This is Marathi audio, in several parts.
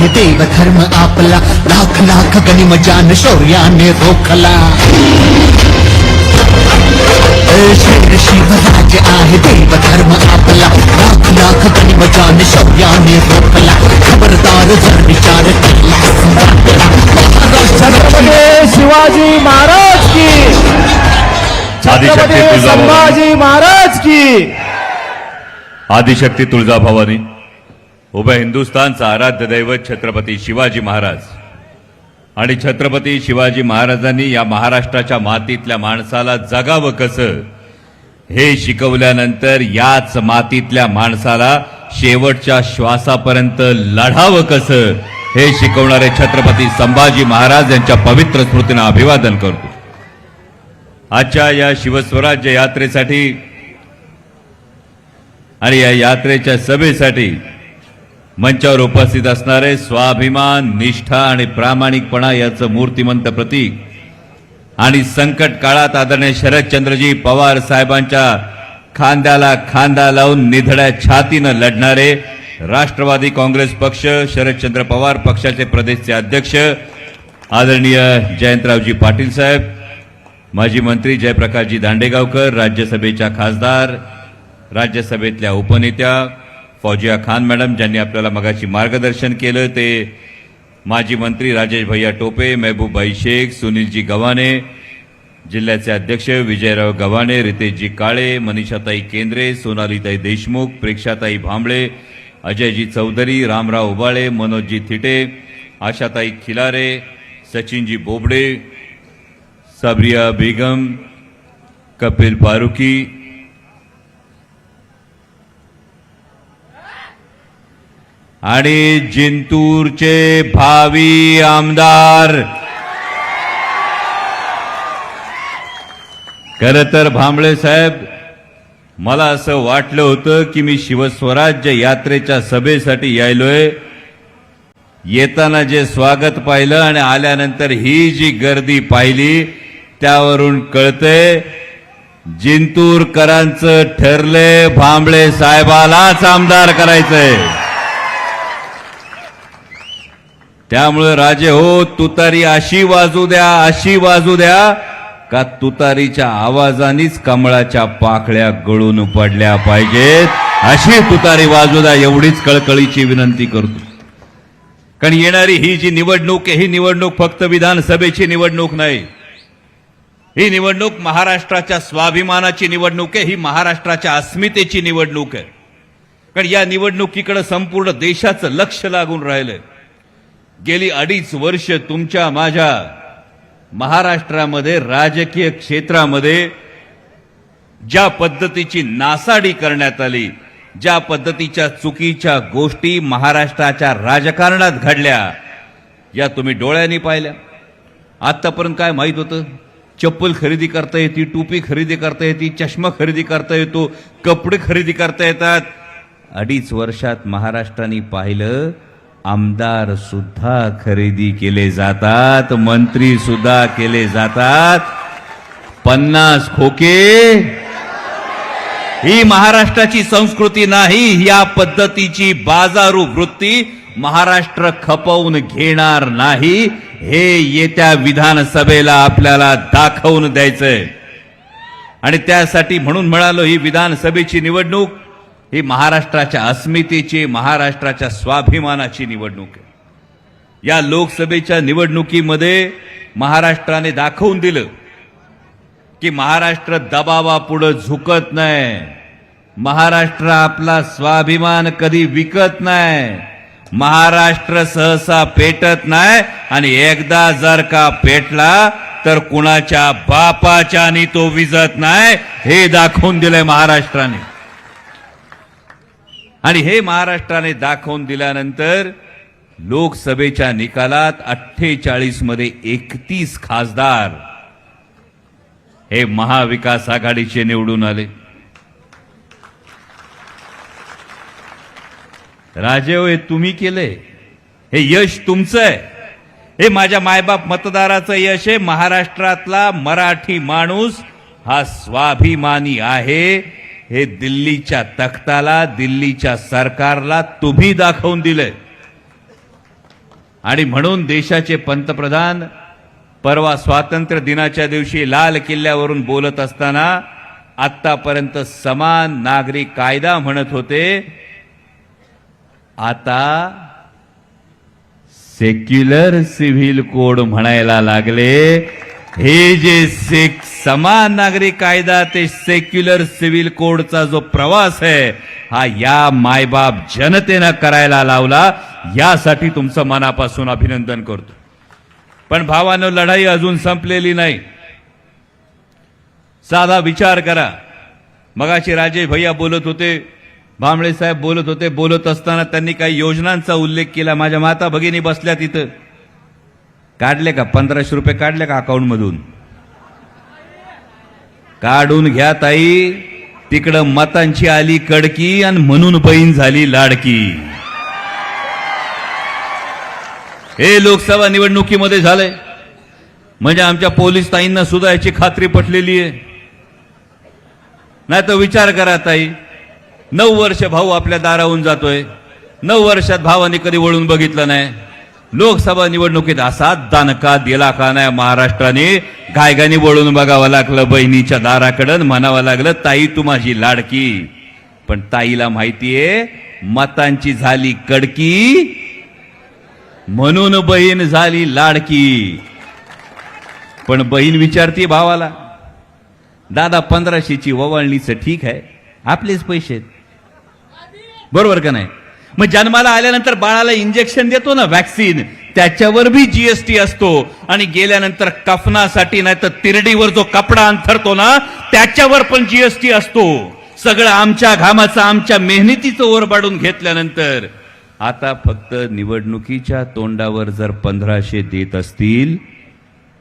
आहे देव धर्म आपला. लाख लाख गनिम जान शौर्याने रोखला. शेर शिवराज आहे देव धर्म आपला. लाख लाख गनिम जान शौर्याने रोखला. खबरदार जर विचार छत्रपती शिवाजी महाराज की. आदिशक्ती छत्रपती. संभाजी महाराज की. आदिशक्ती तुळजाभवानी. उभ्या हिंदुस्थानचा आराध्य दैवत छत्रपती शिवाजी महाराज. आणि छत्रपती शिवाजी महाराजांनी या महाराष्ट्राच्या मातीतल्या माणसाला जगावं कसं हे शिकवल्यानंतर याच मातीतल्या माणसाला शेवटच्या श्वासापर्यंत लढावं कसं हे शिकवणारे छत्रपती संभाजी महाराज यांच्या पवित्र स्मृतीनं अभिवादन करतो. आजच्या या शिवस्वराज्य यात्रेसाठी आणि या यात्रेच्या सभेसाठी मंचावर उपस्थित असणारे स्वाभिमान निष्ठा आणि प्रामाणिकपणा याचं मूर्तिमंत प्रतीक. आणि संकट काळात आदरणीय शरदचंद्रजी पवार साहेबांच्या खांद्याला खांदा लावून निधड्या छातीनं लढणारे राष्ट्रवादी काँग्रेस पक्ष शरदचंद्र पवार पक्षाचे प्रदेशचे अध्यक्ष आदरणीय जयंतरावजी पाटील साहेब माजी मंत्री जयप्रकाशजी दांडेगावकर राज्यसभेच्या खासदार राज्यसभेतल्या उपनेत्या फौजिया खान मॅडम ज्यांनी आपल्याला मगाशी मार्गदर्शन केलं ते माजी मंत्री राजेश भैया टोपे महबूबाई शेख सुनीलजी गव्हाणे जिल्ह्याचे अध्यक्ष विजयराव गव्हाणे रितेशजी काळे मनीषाताई केंद्रे सोनालीताई देशमुख प्रेक्षाताई भांबळे अजयजी चौधरी रामराव उबाळे मनोजजी थिटे आशाताई खिलारे सचिनजी बोबडे साबरिया बेगम कपिल पारुकी आणि जिंतूरचे भावी आमदार. खर तर भांबळे साहेब मला असं वाटलं होतं की मी शिवस्वराज्य यात्रेच्या सभेसाठी यायलोय. येताना जे स्वागत पाहिलं आणि आल्यानंतर ही जी गर्दी पाहिली त्यावरून कळतंय जिंतूरकरांचं ठरले भांबळे साहेबालाच आमदार करायचंय. त्यामुळे राजे हो तुतारी अशी वाजू द्या अशी वाजू द्या. का तुतारीच्या आवाजानेच कमळाच्या पाकळ्या गळून पडल्या पाहिजेत? अशी तुतारी वाजू द्या एवढीच कळकळीची विनंती करतो. कारण येणारी ही जी निवडणूक आहे ही निवडणूक फक्त विधानसभेची निवडणूक नाही. ही निवडणूक महाराष्ट्राच्या स्वाभिमानाची निवडणूक आहे ही महाराष्ट्राच्या अस्मितेची निवडणूक आहे. कारण या निवडणुकीकडे संपूर्ण देशाचं लक्ष लागून राहिलंय. गेली अडीच वर्ष तुमच्या माझ्या महाराष्ट्रामध्ये राजकीय क्षेत्रामध्ये ज्या पद्धतीची नासाडी करण्यात आली ज्या पद्धतीच्या चुकीच्या गोष्टी महाराष्ट्राच्या राजकारणात घडल्या या तुम्ही डोळ्यांनी पाहिल्या. आत्तापर्यंत काय माहीत होतं? चप्पल खरेदी करता येते टोपी खरेदी करता येते चष्मा खरेदी करता येतो कपडे खरेदी करता येतात. अडीच वर्षात महाराष्ट्राने पाहिलं आमदार सुद्धा खरेदी केले जातात मंत्री सुद्धा केले जातात. पन्नास खोके ही महाराष्ट्राची संस्कृती नाही या पद्धतीची बाजारू वृत्ती महाराष्ट्र खपवून घेणार नाही. हे येत्या विधानसभेला आपल्याला दाखवून द्यायचंय. आणि त्यासाठी म्हणून म्हणालो ही विधानसभेची निवडणूक. ही महाराष्ट्राच्या अस्मितेची महाराष्ट्राच्या स्वाभिमानाची निवडणूक आहे. या लोकसभेच्या निवडणुकीमध्ये महाराष्ट्राने दाखवून दिलं की महाराष्ट्र दबावापुढं झुकत नाही. महाराष्ट्र आपला स्वाभिमान कधी विकत नाही. महाराष्ट्र सहसा पेटत नाही आणि एकदा जर का पेटला तर कुणाच्या बापाच्यानी तो विजत नाही हे दाखवून दिलंय महाराष्ट्राने. आणि हे महाराष्ट्राने दाखवून दिल्यानंतर लोकसभेच्या निकालात अठ्ठेचाळीसमध्ये एकतीस खासदार हे महाविकास आघाडीचे निवडून आले. राजेव हे तुम्ही केले. हे यश तुमचं आहे. हे माझ्या मायबाप मतदाराचं यश आहे. महाराष्ट्रातला मराठी माणूस हा स्वाभिमानी आहे. हे दिल्लीच्या तख्ताला दिल्लीच्या सरकारला तुम्ही दाखवून दिलंय. आणि म्हणून देशाचे पंतप्रधान परवा स्वातंत्र्य दिनाच्या दिवशी लाल किल्ल्यावरून बोलत असताना आतापर्यंत समान नागरी कायदा म्हणत होते. आता सेक्युलर सिव्हिल कोड म्हणायला लागले. हे जे सेक समान नागरिक कायदा ते सेक्युलर सिव्हिल कोडचा जो प्रवास आहे हा या मायबाप जनतेनं करायला लावला यासाठी तुमचं मनापासून अभिनंदन करतो. पण भावानं लढाई अजून संपलेली नाही. साधा विचार करा. मगाशी राजेश भैया बोलत होते भांबळे साहेब बोलत होते बोलत असताना त्यांनी काही योजनांचा उल्लेख केला. माझ्या माता भगिनी बसल्या तिथं. काढले का? पंधराशे रुपये काढले का अकाउंटमधून काढून घ्या ताई. तिकडं मतांची आली कडकी आणि म्हणून बहीण झाली लाडकी. हे लोकसभा निवडणुकीमध्ये झालंय. म्हणजे आमच्या पोलीस ताईंना सुद्धा याची खात्री पटलेली आहे. नाही तर विचार करा ताई. नऊ वर्ष भाऊ आपल्या दाराहून जातोय. नऊ वर्षात भावाने कधी वळून बघितलं नाही. लोकसभा निवडणुकीत असा दणका दिला का नाही महाराष्ट्राने? घायगानी वळून बघावं लागलं बहिणीच्या दाराकडं म्हणावं लागलं ताई तू माझी लाडकी. पण ताईला माहितीये मतांची झाली कडकी म्हणून बहीण झाली लाडकी. पण बहीण विचारते भावाला दादा पंधराशेची ववाळणीचं ठीक आहे? आपलेच पैसे आहेत. बरोबर का नाही? मग जन्माला आल्यानंतर बाळाला इंजेक्शन देतो ना वॅक्सिन त्याच्यावर बी जीएसटी असतो. आणि गेल्यानंतर कफनासाठी नाही तर तिरडीवर जो कपडा अंथरतो ना त्याच्यावर पण जीएसटी असतो. सगळं आमच्या घामाचं आमच्या मेहनतीचं ओरबाडून घेतल्यानंतर. आता फक्त निवडणुकीच्या तोंडावर जर पंधराशे देत असतील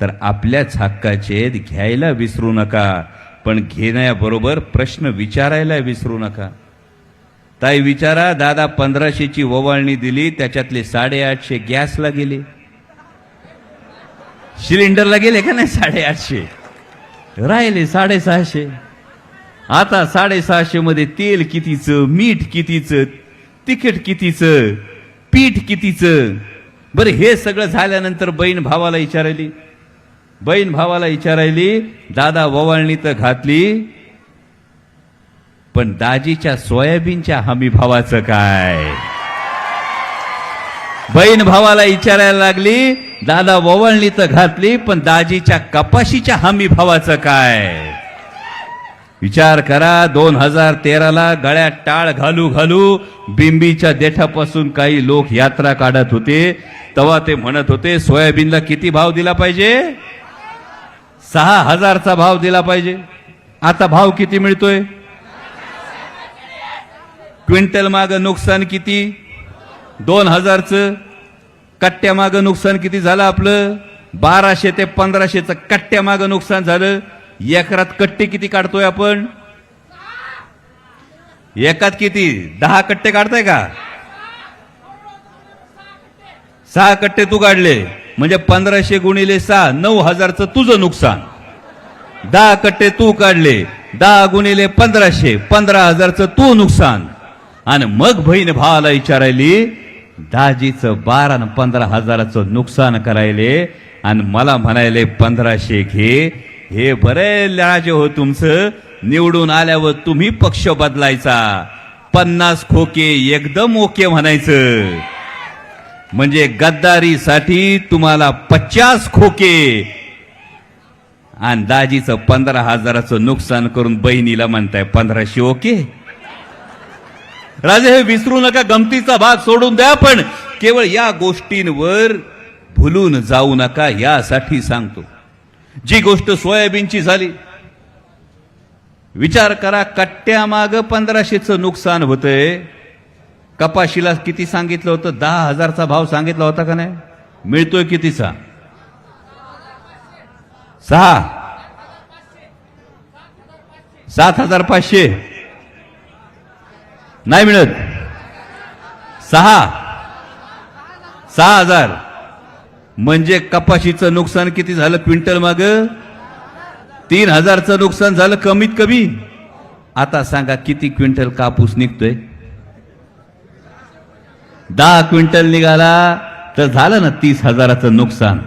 तर आपल्याच हक्काचे घ्यायला विसरू नका. पण घेण्याबरोबर प्रश्न विचारायला विसरू नका. ताई विचारा दादा पंधराशेची ओवाळणी दिली त्याच्यातले साडेआठशे गॅसला गेले. सिलेंडरला गेले का नाही साडेआठशे? राहिले साडेसहाशे. आता साडेसहाशे मध्ये तेल कितीचं मीठ कितीचं तिखट कितीचं पीठ कितीचं? बरं हे सगळं झाल्यानंतर बहीण भावाला विचारायली. बहीण भावाला विचारायली दादा ववाळणी तर घातली पण दाजीच्या सोयाबीनच्या हमी भावाचं काय? बहीण भावाला विचारायला लागली दादा ववळणी तर घातली पण दाजीच्या कपाशीच्या हमी भावाचं काय? विचार करा दोन हजार तेराला गळ्यात टाळ घालू घालू बिंबीच्या देठापासून काही लोक यात्रा काढत होते. तेव्हा ते म्हणत होते सोयाबीनला किती भाव दिला पाहिजे? सहा हजारचा भाव दिला पाहिजे. आता भाव किती मिळतोय? क्विंटल माग नुकसान किती? दोन हजारचं. कट्ट्यामाग नुकसान किती झालं आपलं? बाराशे ते पंधराशेचं कट्ट्यामाग नुकसान झालं. एकरात कट्टे किती काढतोय आपण? एकात किती? दहा कट्टे काढताय का? सहा कट्टे तू काढले. म्हणजे पंधराशे गुणिले सहा नऊ हजारचं तुझं नुकसान. दहा कट्टे तू काढले. दहा गुणिले पंधराशे पंधरा हजारचं तू नुकसान. आणि मग बहीण भावाला विचारायली दाजीचं बारा आणि पंधरा हजाराचं नुकसान करायले आणि मला म्हणायले पंधराशे घे. हे बरे राजे हो तुमचं. निवडून आल्यावर तुम्ही पक्ष बदलायचा. पन्नास खोके एकदम ओके म्हणायचं. म्हणजे गद्दारीसाठी तुम्हाला पचास खोके. आणि दाजीचं पंधरा हजाराचं नुकसान करून बहिणीला म्हणताय पंधराशे ओके? राजे हे विसरू नका गमतीचा भाग सोडून द्या पण केवळ या गोष्टींवर भुलून जाऊ नका यासाठी सांगतो. जी गोष्ट सोयाबीनची झाली विचार करा कट्ट्यामाग पंधराशेचं नुकसान होतंय. कपाशीला किती सांगितलं होतं? दहा हजारचा भाव सांगितला होता का नाही? मिळतोय कितीचा? सहा. सात हजार पाचशे. नाही मिळत. सहा. सहा हजार. म्हणजे कपाशीचं नुकसान किती झालं क्विंटल माग? तीन हजारचं नुकसान झालं कमीत कमी. आता सांगा किती क्विंटल कापूस निघतोय? दहा क्विंटल निघाला तर झालं ना तीस हजाराचं नुकसान.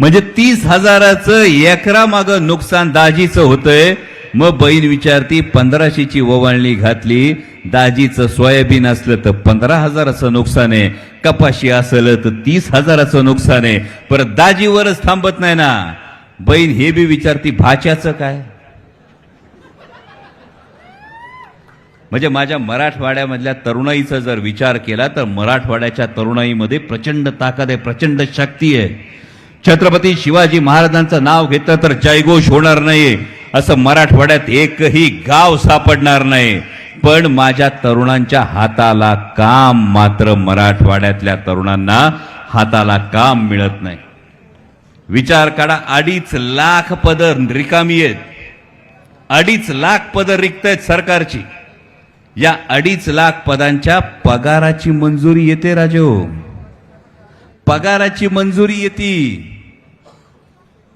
म्हणजे तीस हजाराचं एकरा माग नुकसान दाजीचं होतंय. मग बहीण विचारती पंधराशेची ओवाळणी घातली दाजीचं सोयाबीन असलं तर पंधरा हजाराचं नुकसान आहे कपाशी असलं तर तीस हजाराचं नुकसान आहे. परत दाजीवरच थांबत नाही ना. बहीण हे बी विचारती भाच्याचं काय? म्हणजे माझ्या मराठवाड्यामधल्या तरुणाईचा जर विचार केला तर मराठवाड्याच्या तरुणाईमध्ये प्रचंड ताकद आहे प्रचंड शक्ती आहे. छत्रपती शिवाजी महाराजांचं नाव घेतलं तर जयघोष होणार नाही असं मराठवाड्यात एकही गाव सापडणार नाही. पण माझ्या तरुणांच्या हाताला काम मात्र मराठवाड्यातल्या तरुणांना हाताला काम मिळत नाही. विचार काढा अडीच लाख पद रिकामी आहेत. अडीच लाख पद रिक्त आहेत सरकारची. या अडीच लाख पदांच्या पगाराची मंजुरी येते राजो हो. पगाराची मंजुरी येते.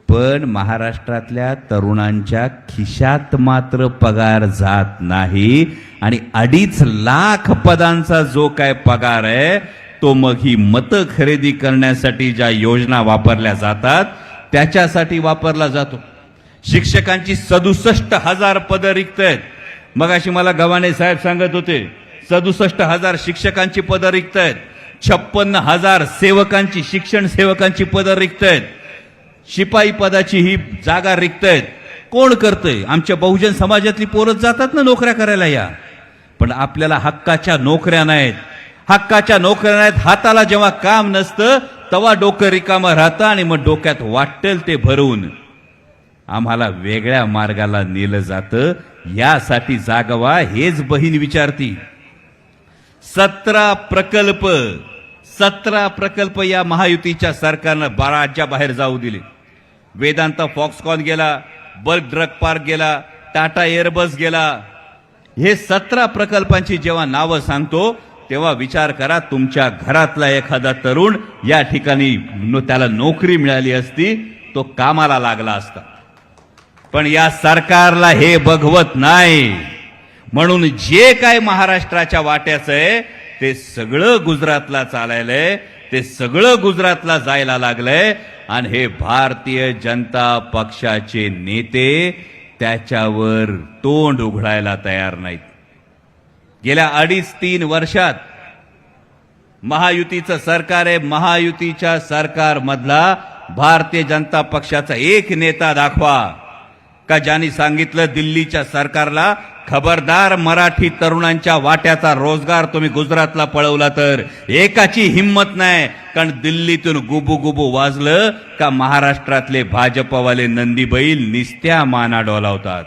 पण महाराष्ट्रातल्या तरुणांच्या खिशात मात्र पगार जात नाही आणि अडीच लाख पदांचा जो काय पगार आहे तो मग ही मतं खरेदी करण्यासाठी ज्या योजना वापरल्या जातात त्याच्यासाठी वापरला जातो. शिक्षकांची सदुसष्ट हजार पदं रिक्त आहेत. मग अशी मला गव्हाणे साहेब सांगत होते सदुसष्ट हजार शिक्षकांची पदं रिक्त आहेत. छप्पन्न हजार सेवकांची शिक्षण सेवकांची पदं रिक्त आहेत. शिपाई पदाची ही जागा रिक्त आहेत कोण करतंय? आमच्या बहुजन समाजातली पोरं जातात ना नोकऱ्या करायला या. पण आपल्याला हक्काच्या नोकऱ्या नाहीत. हक्काच्या नोकऱ्या नाहीत. हाताला जेव्हा काम नसतं तेव्हा डोकं रिकामं राहतं आणि मग डोक्यात वाटेल ते भरून. आम्हाला वेगळ्या मार्गाला नेलं जातं. यासाठी जागवा हेच बहीण विचारती. सतरा प्रकल्प सतरा प्रकल्प या महायुतीच्या सरकारनं राज्या बाहेर जाऊ दिले. वेदांत फॉक्सकॉन गेला बल्क ड्रग पार्क गेला टाटा एअरबस गेला. हे सतरा प्रकल्पांची जेव्हा नावं सांगतो तेव्हा विचार करा तुमच्या घरातला एखादा तरुण या ठिकाणी त्याला नोकरी मिळाली असती तो कामाला लागला असता. पण या सरकारला हे बघवत नाही. म्हणून जे काय महाराष्ट्राच्या वाट्याचं आहे ते सगळं गुजरातला चालायलंय. ते सगळं गुजरातला जायला लागलंय. आणि हे भारतीय जनता पक्षाचे नेते त्याच्यावर तोंड उघडायला तयार नाहीत. गेल्या अडीच तीन वर्षात महायुतीचं सरकार आहे. महायुतीच्या सरकारमधला भारतीय जनता पक्षाचा एक नेता दाखवा. का ज्यांनी सांगितलं दिल्लीच्या सरकारला खबरदार मराठी तरुणांच्या वाट्याचा रोजगार तुम्ही गुजरातला पळवला तर एकाची हिंमत नाही. कारण दिल्लीतून गुबू गुबू वाजलं का महाराष्ट्रातले भाजपवाले नंदी बैल निस्त्या माना डोलावतात.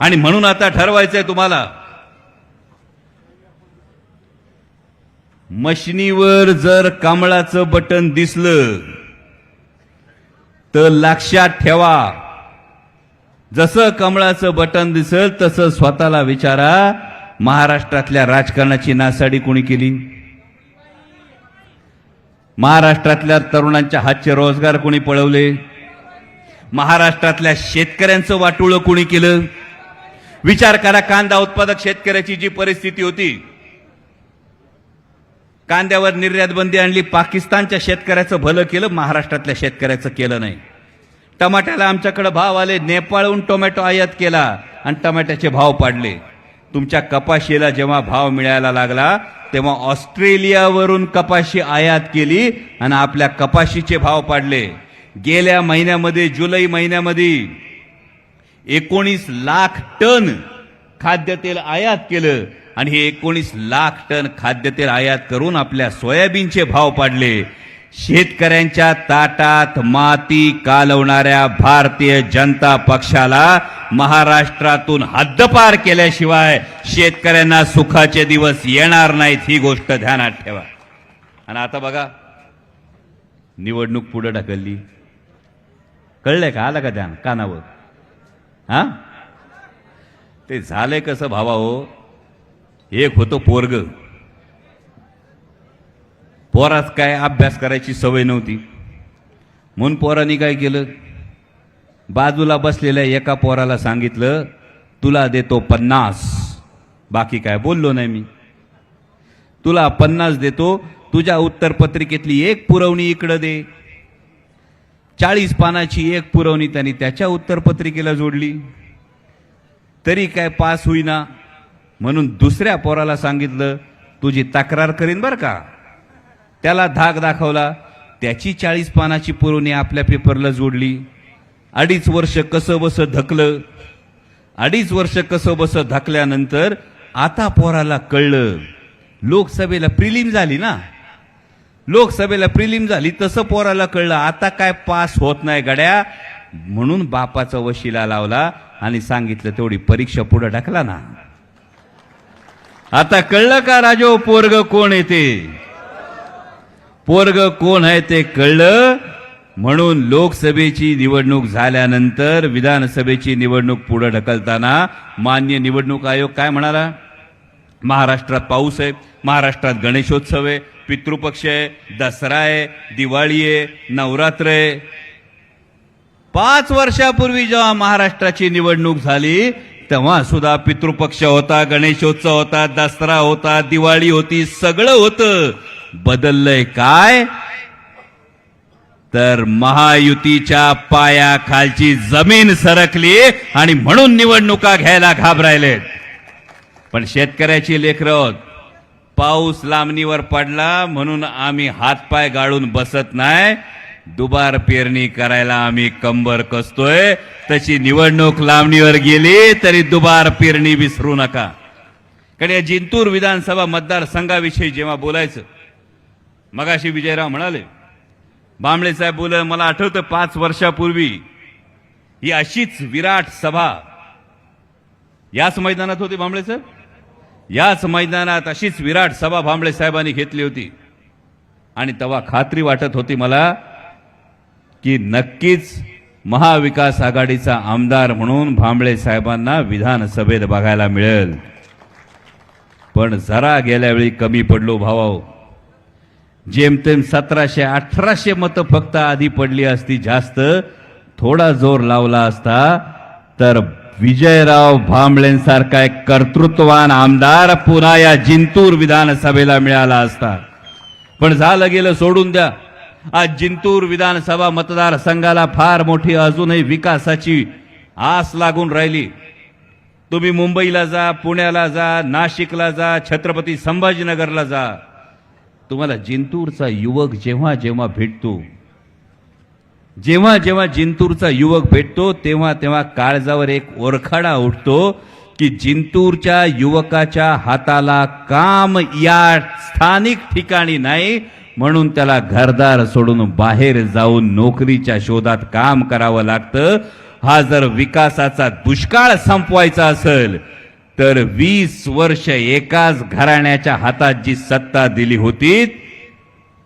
आणि म्हणून आता ठरवायचंय तुम्हाला मशिनीवर जर कमळाचं बटन दिसलं तर लक्षात ठेवा जसं कमळाचं बटन दिसल तसं स्वतःला विचारा महाराष्ट्रातल्या राजकारणाची नासाडी कोणी केली? महाराष्ट्रातल्या तरुणांच्या हातचे रोजगार कोणी पळवले? महाराष्ट्रातल्या शेतकऱ्यांचं वाटोळं कोणी केलं? विचार करा कांदा उत्पादक शेतकऱ्याची जी परिस्थिती होती कांद्यावर निर्यात बंदी आणली पाकिस्तानच्या शेतकऱ्याचं भलं केलं महाराष्ट्रातल्या शेतकऱ्याचं केलं नाही. टमाट्याला आमच्याकडे भाव आले नेपाळहून टोमॅटो आयात केला आणि टमाट्याचे भाव पाडले. तुमच्या कपाशीला जेव्हा भाव मिळायला लागला तेव्हा ऑस्ट्रेलियावरून कपाशी आयात केली आणि आपल्या कपाशीचे भाव पाडले. गेल्या महिन्यामध्ये जुलै महिन्यामध्ये एकोणीस लाख टन खाद्यतेल आयात केलं आणि हे एकोणीस लाख टन खाद्यतेल आयात करून आपल्या सोयाबीनचे भाव पाडले. शेतकऱ्यांच्या ताटात माती कालवणाऱ्या भारतीय जनता पक्षाला महाराष्ट्रातून हद्दपार केल्याशिवाय शेतकऱ्यांना सुखाचे दिवस येणार नाहीत ही गोष्ट ध्यानात ठेवा. आणि आता बघा निवडणूक पुढे ढकलली. कळलंय का? आलं का ध्यान? कानावर? हा? ते झालंय कसं भावा हो? एक होतं पोरग. पोरात काय अभ्यास करायची सवय नव्हती. म्हणून पोरांनी काय केलं? बाजूला बसलेल्या एका पोराला सांगितलं तुला देतो पन्नास. बाकी काय बोललो नाही मी. तुला पन्नास देतो तुझ्या उत्तरपत्रिकेतली एक पुरवणी इकडं दे. चाळीस पानाची एक पुरवणी त्यांनी त्याच्या उत्तरपत्रिकेला जोडली. तरी काय पास होईना. म्हणून दुसऱ्या पोराला सांगितलं तुझी तक्रार करीन बरं का? त्याला धाक दाखवला. त्याची चाळीस पानाची पुरवणी आपल्या पेपरला जोडली. अडीच वर्ष कसं बसं धकलं. अडीच वर्ष कसं बसं धकल्यानंतर आता पोराला कळलं. लोकसभेला प्रिलिम झाली ना. लोकसभेला प्रिलिम झाली तसं पोराला कळलं. आता काय पास होत नाही गड्या. म्हणून बापाचा वशिला लावला आणि सांगितलं तेवढी परीक्षा पुढे ढकला ना. आता कळलं का राजो पोरग कोण येते पोरग कोण आहे ते कळलं? म्हणून लोकसभेची निवडणूक झाल्यानंतर विधानसभेची निवडणूक पुढे ढकलताना मान्य निवडणूक आयोग काय म्हणाला? महाराष्ट्रात पाऊस आहे महाराष्ट्रात गणेशोत्सव आहे पितृपक्ष आहे दसरा आहे दिवाळी आहे नवरात्र आहे. पाच वर्षापूर्वी जेव्हा महाराष्ट्राची निवडणूक झाली तेव्हा सुद्धा पितृपक्ष होता गणेशोत्सव होता दसरा होता दिवाळी होती सगळं होतं. बदललंय काय? तर महायुतीच्या पायाखालची जमीन सरकली आणि म्हणून निवडणुका घ्यायला घाबरायलेत. पण शेतकऱ्याची लेकरं पाऊस लांबणीवर पडला म्हणून आम्ही हातपाय गाळून बसत नाही. दुबार पेरणी करायला आम्ही कंबर कसतोय. तशी निवडणूक लांबणीवर गेली तरी दुबार पेरणी विसरू नका. कारण या जिंतूर विधानसभा मतदारसंघाविषयी जेव्हा बोलायचं मगाशी विजयराव म्हणाले बांबळे साहेब बोल मला आठवतं पाच वर्षापूर्वी ही अशीच विराट सभा याच मैदानात होती भांबळे साहेब. याच मैदानात अशीच विराट सभा भांबळे साहेबांनी घेतली होती. आणि तेव्हा खात्री वाटत होती मला की नक्कीच महाविकास आघाडीचा आमदार म्हणून भांबळे साहेबांना विधानसभेत बघायला मिळेल. पण जरा गेल्यावेळी कमी पडलो भावाओ जेमतेम सतराशे अठराशे मतं फक्त आधी पडली असती जास्त. थोडा जोर लावला असता. तर विजयराव भांबळेंसारखा एक कर्तृत्ववान आमदार पुन्हा या जिंतूर विधानसभेला मिळाला असता. पण झालं गेलं सोडून द्या. आज जिंतूर विधानसभा मतदारसंघाला फार मोठी अजूनही विकासाची आस लागून राहिली. तुम्ही मुंबईला जा पुण्याला जा नाशिकला जा छत्रपती संभाजीनगरला जा. तुम्हाला जिंतूरचा युवक जेव्हा जेव्हा भेटतो जेव्हा जेव्हा जिंतूरचा युवक भेटतो तेव्हा तेव्हा काळजावर एक ओरखाडा उठतो की जिंतूरच्या युवकाच्या हाताला काम या स्थानिक ठिकाणी नाही म्हणून त्याला घरदार सोडून बाहेर जाऊन नोकरीच्या शोधात काम करावं लागतं. हा जर विकासाचा दुष्काळ संपवायचा असेल तर वीस वर्ष एकाच घराण्याच्या हातात जी सत्ता दिली होती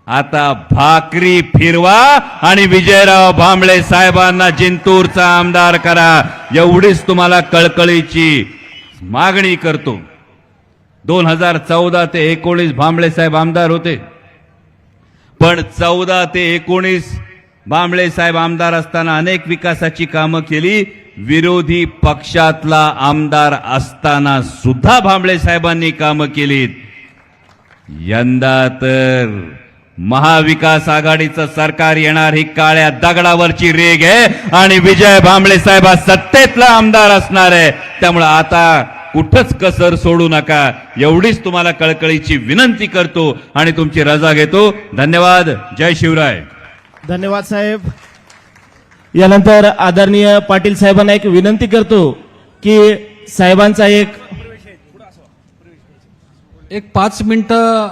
आता भाकरी फिरवा आणि विजयराव भांबळे साहेबांना जिंतूरचा आमदार करा. एवढीच तुम्हाला कळकळीची मागणी करतो. दोन हजार चौदा ते एकोणीस भांबळे साहेब आमदार होते. पण चौदा ते एकोणीस भांबळे साहेब आमदार असताना अनेक विकासाची कामं केली. विरोधी पक्षातला आमदार असताना सुद्धा भांबळे साहेबांनी कामं केलीत. यंदा तर महाविकास आघाडीचं सरकार येणार ही काळ्या दगडावरची रेग आहे आणि विजय भांबळे साहेब हा सत्तेतला आमदार असणार आहे. त्यामुळे आता कुठंच कसर सोडू नका. एवढीच तुम्हाला कळकळीची विनंती करतो आणि तुमची रजा घेतो. धन्यवाद. जय शिवराय. धन्यवाद साहेब. यानंतर आदरणीय पाटील साहेबांना एक विनंती करतो की साहेबांचा एक एक पाच मिनिटं